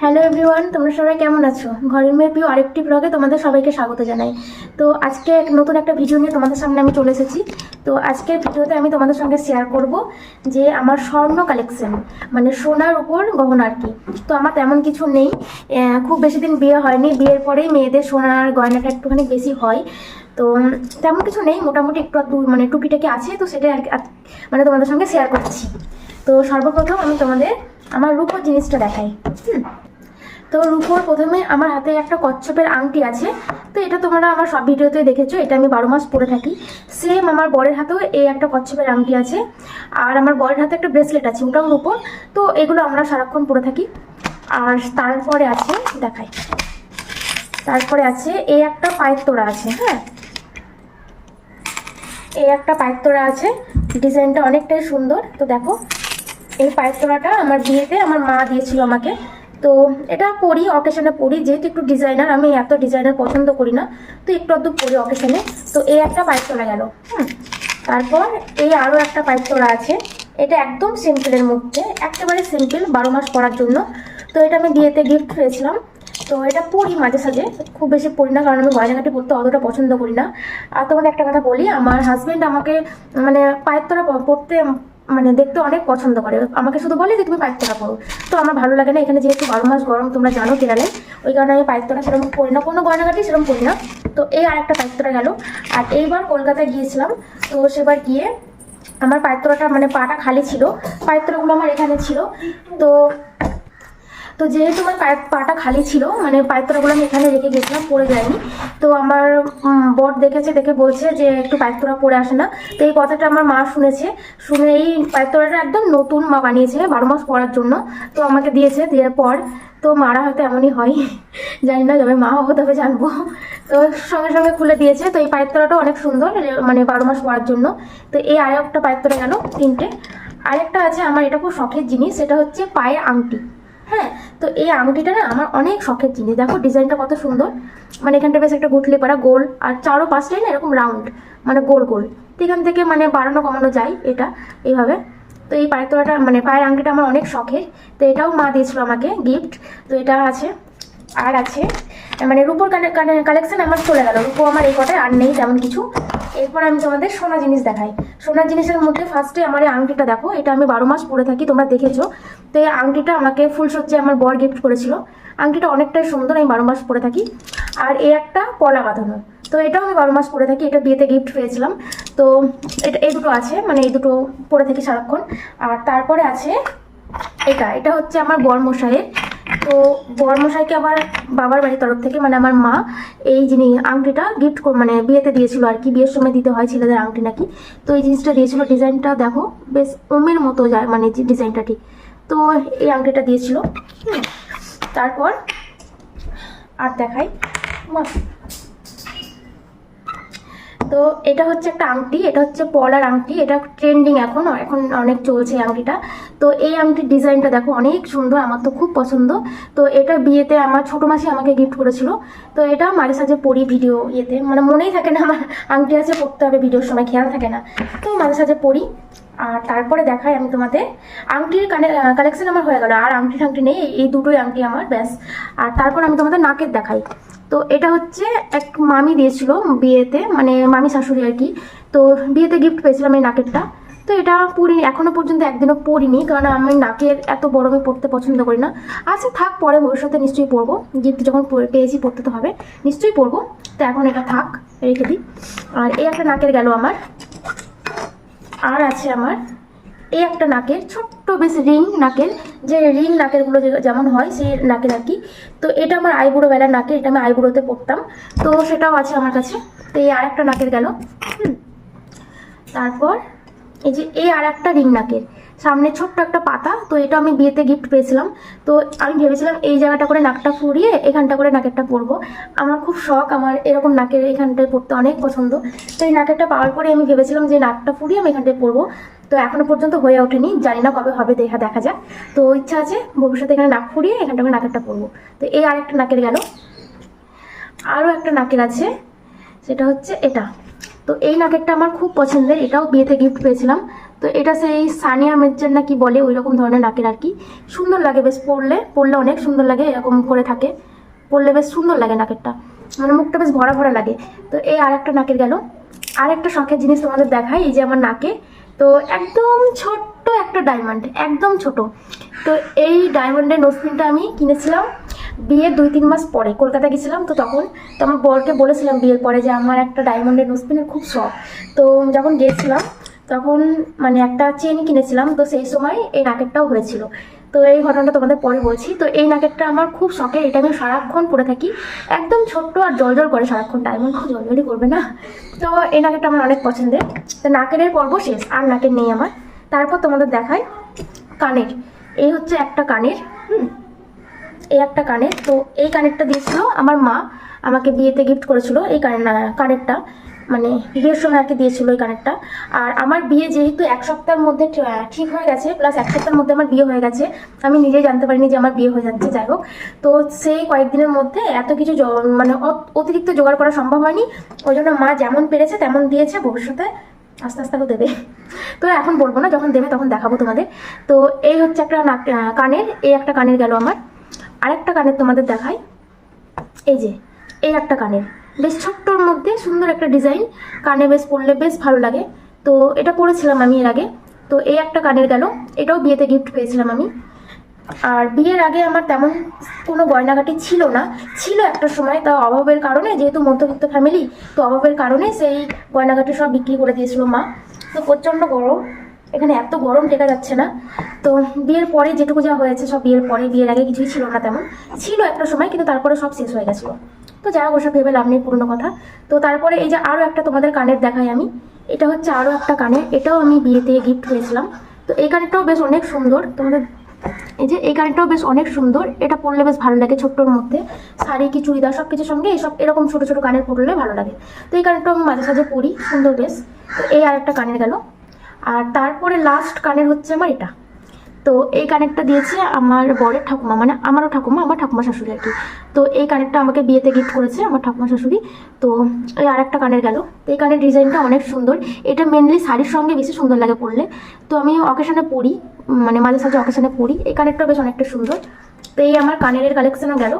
Hello everyone তোমরা সবাই কেমন আছো? ঘরের মেয়ে প্রিয় আরেকটি ব্লগে তোমাদের সবাইকে স্বাগত জানাই। তো আজকে এক নতুন একটা ভিডিও নিয়ে তোমাদের সামনে আমি চলে এসেছি। তো আজকের ভিডিওতে আমি তোমাদের সঙ্গে শেয়ার করব যে আমার স্বর্ণ কালেকশন মানে সোনার উপর গহনা আর কি। তো আমার তেমন কিছু নেই খুব বেশি দিন বিয়ে হয়নি। বিয়ের পরেই মেয়েদের সোনার গয়নাটা একটুখানি বেশি হয়। তো তেমন কিছু নেই, মোটামুটি একটু মানে টুকিটাকি আছে, তো সেটাই আর- মানে তোমাদের সঙ্গে শেয়ার করছি। তো সর্বপ্রথম আমি তোমাদের আমার রূপোর জিনিসটা দেখাই। হুম। তো রূপোর প্রথমে আমার হাতে একটা কচ্ছপের আংটি আছে। তো এটা তোমরা আমার সব ভিডিওতে দেখেছ, এটা আমি বারো মাস পরে থাকি। সেম আমার বরের হাতেও এই একটা কচ্ছপের আংটি আছে। আর আমার বরের হাতে একটা ব্রেসলেট আছে, ওটাও রূপোর তো এগুলো আমরা সারাক্ষণ পরে থাকি। আর তারপরে আছে, দেখাই। তারপরে আছে এই একটা পায়ের তোড়া আছে হ্যাঁ? এই একটা পায়ের তোড়া আছে, ডিজাইনটা অনেকটাই সুন্দর। তো দেখো, এই পায়ের তোড়াটা আমার বিয়েতে আমার মা দিয়েছিল আমাকে। তো এটা পরি অকেশনে পরি, যেহেতু একটু ডিজাইনার আমি এত ডিজাইনার পছন্দ করি না, তো একটু আধটু পরি অকেশনে তো এই একটা পাইপ তোড়া গেল, হুম। তারপর এই আরও একটা পাইপ তোলা আছে। এটা একদম সিম্পলের মধ্যে, একেবারে সিম্পল বারো মাস পরার জন্য। তো এটা আমি বিয়েতে গিফট পেয়েছিলাম। তো এটা পরি মাঝে সাঝে, খুব বেশি পরি না, কারণ আমি গয়নাঘাটি পরতে অতটা পছন্দ করি না। আর তোমাদের একটা কথা বলি, আমার হাজবেন্ড আমাকে মানে পায়ের তোরা প- পরতে মানে দেখতে অনেক পছন্দ করে। আমাকে শুধু বলে যে, তুমি পাইপ তোরা পরো। তো আমার ভালো লাগে না, এখানে যেহেতু বারো মাস, গরম তোমরা জানো কেরালে ওই কারণে আমি পায়ের তোরা সেরকম করি না, কোনো গয়নাঘাটি সেরকম করি না। তো এই আরেকটা পায়ের তোরা গেল। আর এইবার কলকাতায় গিয়েছিলাম, তো সেবার গিয়ে আমার পায়ের তোরাটা মানে পাটা খালি ছিল। পাইপ তোরাগুলো আমার এখানে ছিল। তো তো যেহেতু আমার পায়ের পাটা খালি ছিল মানে পায়ের তোড়াগুলো আমি এখানে রেখে গেছিলাম পরে যায়নি। তো আমার বট দেখেছে, দেখে বলছে যে একটু পায়ের তোড়া পরে আসে না। তো এই কথাটা আমার মা শুনেছে, শুনে এই পায়ের তোড়াটা একদম নতুন মা বানিয়েছে, বারো মাস পরার জন্য। তো আমাকে দিয়েছে, দেওয়ার পর, তো মারা হয়তো এমনই হয়, জানি না যবে মা হব তবে জানব। তো সঙ্গে সঙ্গে খুলে দিয়েছে, তো এই পায়ের তোড়াটা অনেক সুন্দর মানে বারো মাস পরার জন্য। তো এই আর একটা তোড়া গেল তিনটে। আরেকটা আছে আমার, এটা খুব শখের জিনিস, সেটা হচ্ছে পায়ের আংটি। হ্যাঁ তো এই আংটিটা না আমার অনেক শখের জিনিস। দেখো ডিজাইনটা কত সুন্দর। মানে এখানটা বেশ একটা গুটলি পাড়া গোল, আর চারো পাঁচটাই না এরকম রাউন্ড মানে গোল গোল। তো এখান থেকে মানে বাড়ানো, কমানো যায় এটা, এইভাবে। তো এই পায়ের তোলাটা মানে পায়ের আংটিটা আমার অনেক শখের। তো এটাও মা দিয়েছিল আমাকে গিফট তো এটা আছে। আর আছে। মানে রূপোর কালেকশন আমার চলে গেল। রূপো আমার এই কটায় আর নেই তেমন কিছু। এরপর আমি তোমাদের সোনা জিনিস দেখাই। সোনা জিনিসের মধ্যে ফার্স্টে আমার এই আংটিটা দেখো। এটা আমি বারো মাস পরে থাকি, তোমরা দেখেছ। তো এই আংটিটা আমাকে ফুলসজ্জে আমার বর গিফট করেছিল। আংটিটা অনেকটাই সুন্দর, আমি বারো মাস পরে থাকি। আর এই একটা পলা বাঁধানো। তো এটাও আমি বারো মাস পরে থাকি, এটা বিয়েতে গিফট পেয়েছিলাম। তো এটা, এই দুটো আছে মানে এই দুটো পরে থাকি সারাক্ষণ। আর তারপরে আছে এটা এটা হচ্ছে আমার বরমশাইয়ের তো বরমশাইকে আবার বাবার বাড়ির তরফ থেকে মানে আমার মা, এই জিনিস আংটিটা গিফট মানে বিয়েতে দিয়েছিল আর কি, বিয়ের সময় দিতে হয় ছেলেদের আংটি নাকি, তো এই জিনিসটা দিয়েছিল, ডিজাইনটা দেখো, বেশ ওমের মতো যায় মানে ডিজাইনটা ঠিক। তো এই আংটিটা দিয়েছিল। তারপর আর দেখাই। তো এটা হচ্ছে একটা আংটি, এটা হচ্ছে পলার আংটি, এটা ট্রেন্ডিং এখন এখন অনেক চলছে আংটিটা। তো এই আংটির ডিজাইনটা দেখো, অনেক সুন্দর, আমার তো খুব পছন্দ। তো এটা বিয়েতে আমার ছোটো মাসি আমাকে গিফট করেছিল। তো এটা মাঝে সাঝে পরি ভিডিও ইয়েতে। মানে মনেই থাকে না আমার আংটি আছে, পড়তে হবে ভিডিওর সময়, খেয়াল থাকে না। তো মাঝে সাঝে পরি আর তারপরে দেখাই আমি তোমাদের। আংটির কালেকশন আমার হয়ে গেল। আর আংটি টাংটি নেই, এই দুটোই আংটি আমার, ব্যাস। আর তারপর আমি তোমাদের নাকের দেখাই। তো এটা হচ্ছে এক মামি দিয়েছিল বিয়েতে মানে মামি শাশুড়ি আর কি। তো বিয়েতে গিফট পেয়েছিলাম এই নাকেরটা। তো এটা পরিনি এখনও পর্যন্ত একদিনও পরিনি কারণ আমি নাকের এত বড় আমি পড়তে পছন্দ করি না। আচ্ছা থাক, পরে ভবিষ্যতে নিশ্চয়ই পরবো গিফট যখন পেয়েছি, পড়তে তো হবে। নিশ্চয়ই পরবো তো এখন এটা থাক, রেখে দিই। আর এই একটা নাকের গেল আমার। আর আছে আমার এই একটা নাকের ছোট্ট বেশ রিং নাকের। যে রিং নাকেরগুলো যেমন হয়, সেই নাকের আর কি। তো এটা আমার আইবুড়ো বেলার নাকে, এটা আমি আইবুড়োতে পড়তাম। তো সেটাও আছে আমার কাছে। তো এই আর একটা নাকের গেল। হুম। তারপর এই যে, এই আর একটা রিং নাকের। সামনে ছোট্ট একটা পাতা, তো এটা আমি বিয়েতে গিফট পেয়েছিলাম। তো আমি ভেবেছিলাম এই জায়গাটা করে নাকটা ফুরিয়ে এখানটা করে নাকেরটা পরবো। আমার খুব শখ, আমার এরকম নাকের এখানটায় পরতে অনেক পছন্দ। তো এই নাকেরটা পাওয়ার পরে আমি ভেবেছিলাম যে নাকটা ফুরিয়ে আমি এখানটায় পরবো। তো এখনও পর্যন্ত হয়ে ওঠেনি, জানি না কবে হবে, দেখা দেখা যাক। তো ইচ্ছা আছে, ভবিষ্যতে এখানে নাক ফুরিয়ে এখানটা করে নাকেরটা পরবো। তো এই আরেকটা নাকের গেল। আরও একটা নাকের আছে, সেটা হচ্ছে এটা। তো এই নাকেরটা আমার খুব পছন্দের, এটাও বিয়েতে গিফট পেয়েছিলাম। তো এটা সেই সানিয়া মির্জার না কি বলে ওই রকম ধরনের নাকের আর কি। সুন্দর লাগে বেশ পরলে পরলে অনেক সুন্দর লাগে, এরকম করে থাকে। পরলে বেশ সুন্দর লাগে নাকেরটা। মানে মুখটা বেশ ভরা ভরা লাগে। তো এই আর একটা নাকের গেল। আর একটা শখের জিনিস তোমাদের দেখাই, এই যে আমার নাকে। তো একদম ছোট্ট একটা ডায়মন্ড একদম ছোট। তো এই ডায়মন্ডের নোসপিনটা আমি কিনেছিলাম। বিয়ের দুই তিন মাস পরে কলকাতা গেছিলাম, তো তখন তো আমার বরকে বলেছিলাম বিয়ের পরে যে আমার একটা ডায়মন্ডের নোসপিনের খুব শখ। তো যখন গিয়েছিলাম তখন মানে একটা চেন কিনেছিলাম, তো সেই সময় এই নাকেরটাও হয়েছিল। তো এই ঘটনাটা তোমাদের পরে বলছি। তো এই নাকেরটা আমার খুব শখের, এটা আমি সারাক্ষণ পরে থাকি। একদম ছোট্ট আর জল জল করে সারাক্ষণ ডায়মন্ড খুব জলজলই করবে না। তো এই নাকেরটা আমার অনেক পছন্দের। তো নাকেরের পর্ব শেষ, আর নাকের নেই আমার। তারপর তোমাদের দেখায় কানের। এই হচ্ছে একটা কানের, হুম? এই একটা কানের তো এই কানেরটা দিয়েছিল আমার মা। আমাকে বিয়েতে গিফট করেছিল এই কানের কানেরটা। মানে বিয়ের সময় আর কি দিয়েছিল এই কানেরটা। আর আমার বিয়ে যেহেতু এক সপ্তাহের মধ্যে ঠিক হয়ে গেছে প্লাস এক সপ্তাহের মধ্যে আমার বিয়ে হয়ে গেছে, আমি নিজেই জানতে পারিনি যে আমার বিয়ে হয়ে যাচ্ছে, যাই হোক। তো সেই কয়েকদিনের মধ্যে এত কিছু মানে অতিরিক্ত জোগাড় করা সম্ভব হয়নি। ওই জন্য মা যেমন পেরেছে তেমন দিয়েছে, ভবিষ্যতে আস্তে আস্তে দেবে। তো এখন বলব না, যখন দেবে তখন দেখাবো তোমাদের। তো এই হচ্ছে একটা কানের, এই একটা কানের গেল আমার। আরেকটা কানের তোমাদের দেখাই। এই যে, এই একটা কানের। বেশ ছোট্টর মধ্যে সুন্দর একটা ডিজাইন। কানে বেশ পরলে বেশ ভালো লাগে। তো এটা পরেছিলাম আমি এর আগে। তো এই একটা কানের গেল। এটাও বিয়েতে গিফট পেয়েছিলাম আমি। আর বিয়ের আগে আমার তেমন কোনো গয়নাগাটি ছিল না। ছিল একটা সময় তা অভাবের কারণে, যেহেতু মধ্যবিত্ত ফ্যামিলি তো অভাবের কারণে সেই গয়নাগাটি সব বিক্রি করে দিয়েছিল মা। তো প্রচণ্ড গরম। এখানে এত গরম টেকা যাচ্ছে না। তো বিয়ের পরে যেটুকু যা হয়েছে, সব বিয়ের পরে, বিয়ের আগে কিছুই ছিল না তেমন। ছিল একটা সময়, কিন্তু তারপরে সব শেষ হয়ে গেছিল। তো যা হোক ভেবে লাভ নেই পুরনো কথা। তো তারপরে এই যে আরও একটা তোমাদের কানের দেখাই আমি। এটা হচ্ছে আরও একটা কানের। এটাও আমি বিয়েতে গিফট হয়েছিলাম তো এই কানেরটাও বেশ অনেক সুন্দর। তোমাদের এই যে এই কানেরটাও বেশ অনেক সুন্দর। এটা পরলে বেশ ভালো লাগে ছোট্টর মধ্যে। শাড়ি কি চুড়িদার সব কিছুর সঙ্গে এইসব এরকম ছোট ছোট কানের পরলে ভালো লাগে। তো এই কানেরটাও আমি মাঝে সাঝে পরি। সুন্দর বেশ। তো এই আর একটা কানের গেল। আর তারপরে লাস্ট কানের হচ্ছে আমার এটা। তো এই কানেরটা দিয়েছে আমার বরের ঠাকুমা মানে আমারও ঠাকুমা, আমার ঠাকুমা শাশুড়ি আর কি। তো এই কানেরটা আমাকে বিয়েতে গিফট করেছে আমার ঠাকুমা শাশুড়ি। তো এই আর একটা কানের গেল। তো এই কানের ডিজাইনটা অনেক সুন্দর। এটা মেনলি শাড়ির সঙ্গে বেশি সুন্দর লাগে পরলে। তো আমি অকেশনে পরি মানে মাঝে সাঝে অকেশনে পরি। এই কানেরটা বেশ অনেকটা সুন্দর। তো এই আমার কানের কালেকশনও গেল।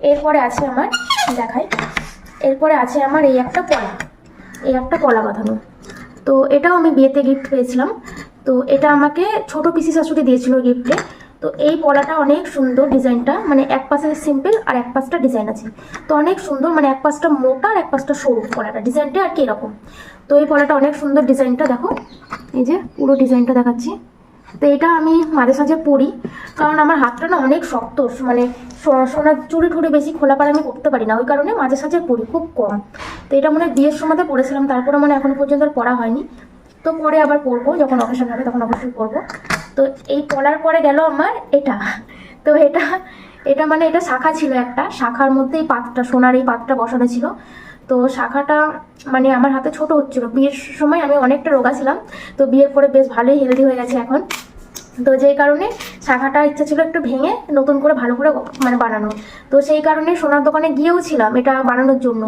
এরপরে আছে আমার, দেখাই। এরপরে আছে আমার এই একটা পলা। এই একটা পলা বাঁধানো। তো এটাও আমি বিয়েতে গিফট পেয়েছিলাম। তো এটা আমাকে ছোট পিসি শাশুড়ি দিয়েছিল গিফটে তো এই পলাটা অনেক সুন্দর ডিজাইনটা মানে এক পাশে সিম্পল আর এক পাশটা ডিজাইন আছে। তো অনেক সুন্দর মানে এক পাশটা মোটা আর এক পাশটা সরু পলাটা ডিজাইনটা আর কি এরকম। তো এই পলাটা অনেক সুন্দর ডিজাইনটা, দেখো। এই যে পুরো ডিজাইনটা দেখাচ্ছি। তো এটা আমি মাঝে সাঝে পরি কারণ আমার হাতটা না অনেক শক্ত মানে সোনার চুড়ি টুড়ি বেশি খোলা পারে আমি করতে পারি না, ওই কারণে মাঝে সাঝে পরি খুব কম। তো এটা মনে হয় বিয়ের সময়তে পড়েছিলাম, তারপরে মানে এখনও পর্যন্ত আর পড়া হয়নি। তো পরে আবার পরবো যখন অকেশন হবে তখন অবশ্যই পরবো তো এই পলার পরে গেল আমার এটা। তো এটা এটা মানে এটা শাখা ছিল একটা, শাখার মধ্যে এই পাতটা, সোনার এই পাতটা বসানো ছিল। তো শাখাটা মানে আমার হাতে ছোট হচ্ছিল। বিয়ের সময় আমি অনেকটা রোগা ছিলাম, তো বিয়ের পরে বেশ ভালোই হেলদি হয়ে গেছে এখন। তো যেই কারণে শাখাটা ইচ্ছা ছিল একটু ভেঙে নতুন করে ভালো করে মানে বানানো। তো সেই কারণে সোনার দোকানে গিয়েও ছিলাম এটা বানানোর জন্য।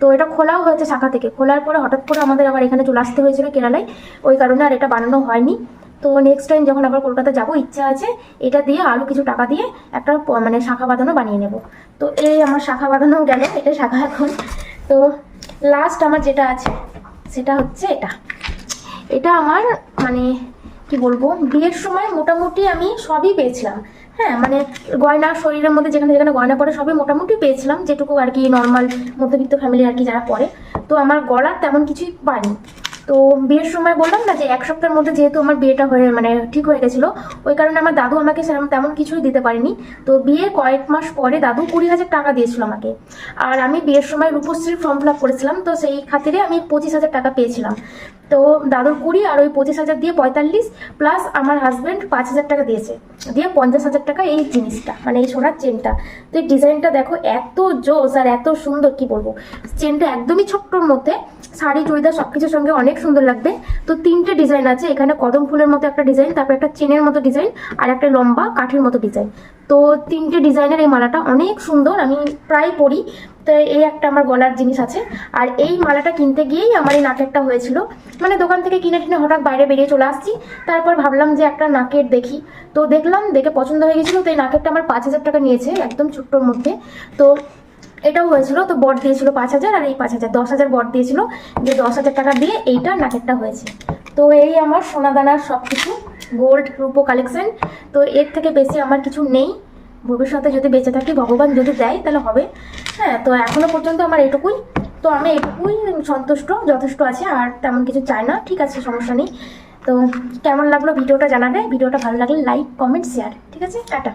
তো এটা খোলাও হয়েছে শাখা থেকে। খোলার পরে হঠাৎ করে আমাদের আবার এখানে চলে আসতে হয়েছিল কেরালায়। ওই কারণে আর এটা বানানো হয়নি। তো নেক্সট টাইম যখন আবার কলকাতা যাব, ইচ্ছা আছে এটা দিয়ে আরও কিছু টাকা দিয়ে একটা মানে শাখা বাঁধানো বানিয়ে নেব। তো এই আমার শাখা বাঁধানো গেল, এটা শাখা এখন। তো লাস্ট আমার যেটা আছে, সেটা হচ্ছে এটা। এটা আমার মানে কি বলব? বিয়ের সময় মোটামুটি আমি সবই পেয়েছিলাম। হ্যাঁ মানে গয়না শরীরের মধ্যে যেখানে যেখানে গয়না পড়ে সবই মোটামুটি পেয়েছিলাম, যেটুকু আর কি নর্মাল মধ্যবিত্ত ফ্যামিলি আর কি যারা পড়ে। তো আমার গলার তেমন কিছুই পাইনি। তো বিয়ের সময় বললাম না যে এক সপ্তাহের মধ্যে যেহেতু আমার বিয়েটা হয়ে মানে ঠিক হয়ে গেছিল, ওই কারণে আমার দাদু আমাকে সেরকম তেমন কিছুই দিতে পারেনি। তো বিয়ে কয়েক মাস পরে দাদু কুড়ি হাজার টাকা দিয়েছিল আমাকে। আর আমি বিয়ের সময় রূপশ্রীর ফর্ম ফিল আপ করেছিলাম, তো সেই খাতিরে আমি পঁচিশ হাজার টাকা পেয়েছিলাম। তো দাদুর কুড়ি আর ওই পঁচিশ হাজার দিয়ে পঁয়তাল্লিশ প্লাস আমার হাজব্যান্ড পাঁচ হাজার টাকা দিয়েছে। দিয়ে পঞ্চাশ হাজার টাকা এই জিনিসটা মানে এই সোনার চেনটা তো এই ডিজাইনটা দেখো এত জোস আর এত সুন্দর, কি বলব? চেনটা একদমই ছোট্টর মধ্যে, শাড়ি, চুড়িদার সব কিছুর সঙ্গে অনেক সুন্দর লাগবে। তো তিনটে ডিজাইন আছে, এখানে কদম ফুলের মতো একটা ডিজাইন, তারপর একটা চেনের মতো ডিজাইন আর একটা লম্বা কাঠের মতো ডিজাইন। তো তিনটে ডিজাইনের এই মালাটা অনেক সুন্দর, আমি প্রায় পরি। তো এই একটা আমার গলার জিনিস আছে। আর এই মালাটা কিনতে গিয়েই আমার এই নাকেরটা হয়েছিল। মানে দোকান থেকে কিনে টিনে হঠাৎ বাইরে বেরিয়ে চলে আসছি। তারপর ভাবলাম যে একটা নাকের দেখি। তো দেখলাম দেখে পছন্দ হয়ে গেছিল। তো এই নাকেরটা আমার পাঁচ হাজার টাকা নিয়েছে একদম ছোট্টোর মধ্যে। তো এটাও হয়েছিল। তো বট দিয়েছিল পাঁচ হাজার আর এই পাঁচ হাজার। দশ হাজার বট দিয়েছিল যে দশ হাজার টাকা দিয়ে এইটা নাকেরটা হয়েছে। তো এই আমার সোনা দানার সব কিছু গোল্ড রূপো কালেকশন। তো এর থেকে বেশি আমার কিছু নেই। ভবিষ্যতে যদি বেঁচে থাকি, ভগবান যদি দেয়, তাহলে হবে। হ্যাঁ তো এখনও পর্যন্ত আমার এটুকুই তো আমি এটুকুই সন্তুষ্ট, যথেষ্ট আছে, আর তেমন কিছু চাই না। ঠিক আছে, সমস্যা নেই। তো কেমন লাগল ভিডিওটা জানাবে? ভিডিওটা ভালো লাগলে লাইক কমেন্ট শেয়ার ঠিক আছে? টাটা।